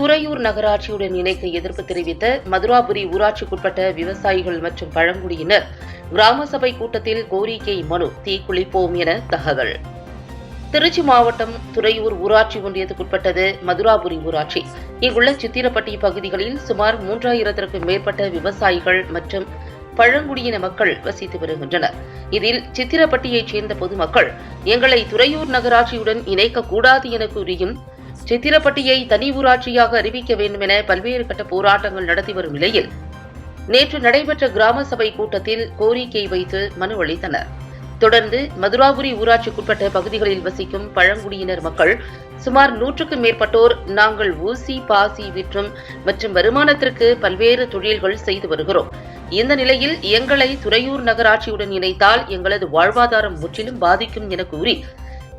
துறையூர் நகராட்சியுடன் இணைக்க எதிர்ப்பு தெரிவித்த மதுராபுரி ஊராட்சிக்குட்பட்ட விவசாயிகள் மற்றும் பழங்குடியினர் கிராம சபை கூட்டத்தில் கோரிக்கை மனு தீக்குளிப்போம் என தகவல். திருச்சி மாவட்டம் துறையூர் ஊராட்சி ஒன்றியத்துக்குட்பட்டது மதுராபுரி ஊராட்சி. இங்குள்ள சித்திரப்பட்டி பகுதிகளில் சுமார் மூன்றாயிரத்திற்கும் மேற்பட்ட விவசாயிகள் மற்றும் பழங்குடியின மக்கள் வசித்து வருகின்றனர். இதில் சித்திரப்பட்டியைச் சேர்ந்த பொதுமக்கள் எங்களை துறையூர் நகராட்சியுடன் இணைக்கக்கூடாது என கூறியும் சித்திரப்பட்டியை தனி ஊராட்சியாக அறிவிக்க வேண்டும் என பல்வேறு கட்ட போராட்டங்கள் நடத்தி வரும் நிலையில் நேற்று நடைபெற்ற கிராம சபை கூட்டத்தில் கோரிக்கை வைத்து மனு அளித்தனர். தொடர்ந்து மதுராபுரி ஊராட்சிக்குட்பட்ட பகுதிகளில் வசிக்கும் பழங்குடியினர் மக்கள் சுமார் நூற்றுக்கும் மேற்பட்டோர் நாங்கள் ஊசி பாசி விற்றும் மற்றும் வருமானத்திற்கு பல்வேறு தொழில்கள் செய்து வருகிறோம். இந்த நிலையில் எங்களை துறையூர் நகராட்சியுடன் இணைத்தால் எங்களது வாழ்வாதாரம் முற்றிலும் பாதிக்கும் என கூறி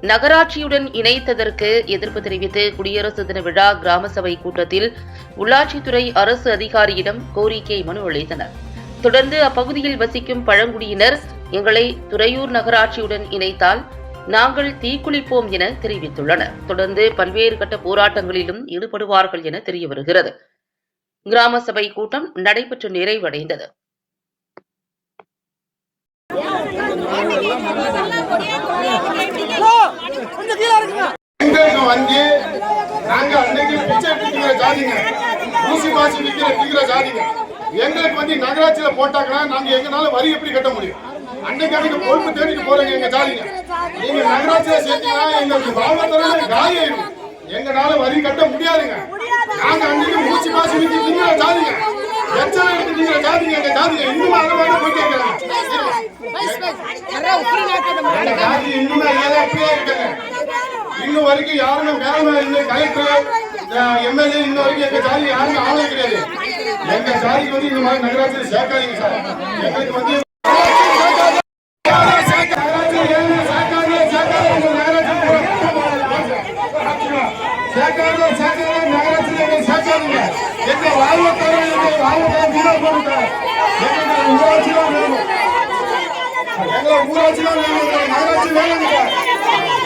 நகராட்சியுடன் இணைத்ததற்கு எதிர்ப்பு தெரிவித்து குடியரசு தின விழா கிராம சபை கூட்டத்தில் உள்ளாட்சித்துறை அரசு அதிகாரியிடம் கோரிக்கை மனு அளித்தனர் தொடர்ந்து அப்பகுதியில் வசிக்கும் பழங்குடியினர் எங்களை துறையூர் நகராட்சியுடன் இணைத்தால் நாங்கள் தீக்குளிப்போம் என தெரிவித்துள்ளனர் தொடர்ந்து பல்வேறு கட்ட போராட்டங்களிலும் ஈடுபடுவார்கள் என தெரிய வருகிறது கிராம சபை கூட்டம் நடைபெற்று நிறைவடைந்தது எங்களுக்கு வந்து நாங்க அன்னைக்கு பிச்சை எடுத்துக்கிற ஜாதிங்க. ஊசி பாசி விற்கிற விற்கிற ஜாதிங்க. எங்களுக்கு வந்து நகராட்சியில போட்டாங்கன்னா நாங்க எங்கனால வரி எப்படி கட்ட முடியும்? அன்னைக்கு அன்னைக்கு பொறுப்பு தேடிட்டு போறீங்க எங்க ஜாதிங்க. நீங்க நகராட்சியில சேர்த்தீங்கன்னா எங்களுக்கு வாழ்வாதாரமே காலியாயிடும் எங்களால வரி கட்ட முடியாதுங்க. நாங்க அன்னைக்கு ஊசி பாசி விற்கி ஜாதிங்க. எச்சல எடுத்து திங்கிற ஜாதிங்க எங்க ஜாதிங்க. இன்னும் அளவாக போயிட்டே இருக்காங்க. எங்க ஜாதி இன்னும் ஏதோ அப்படியே இருக்காங்க இன்னும் வரைக்கும் யாருமே மேல இல்லை கலெக்டர் எம்எல்ஏ இன்ன வரைக்கும் எங்க ஜாதி யாருமே ஆளே கிடையாது எங்க ஜாதிக்கு வந்து இந்த மாதிரி நகராட்சியில் சேர்க்காதீங்க சார் எங்களுக்கு வந்து சேர்க்காத சேர்க்காத நகராட்சியில் எங்களை சேர்க்காதீங்க எங்க வாழ்வத்தரம் எங்க வாழ்வத்தரம் வீணா போடுங்க எங்களுக்கு ஊராட்சி தான் வேணும் எங்களை ஊராட்சி நகராட்சி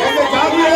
எங்க ஜாதியை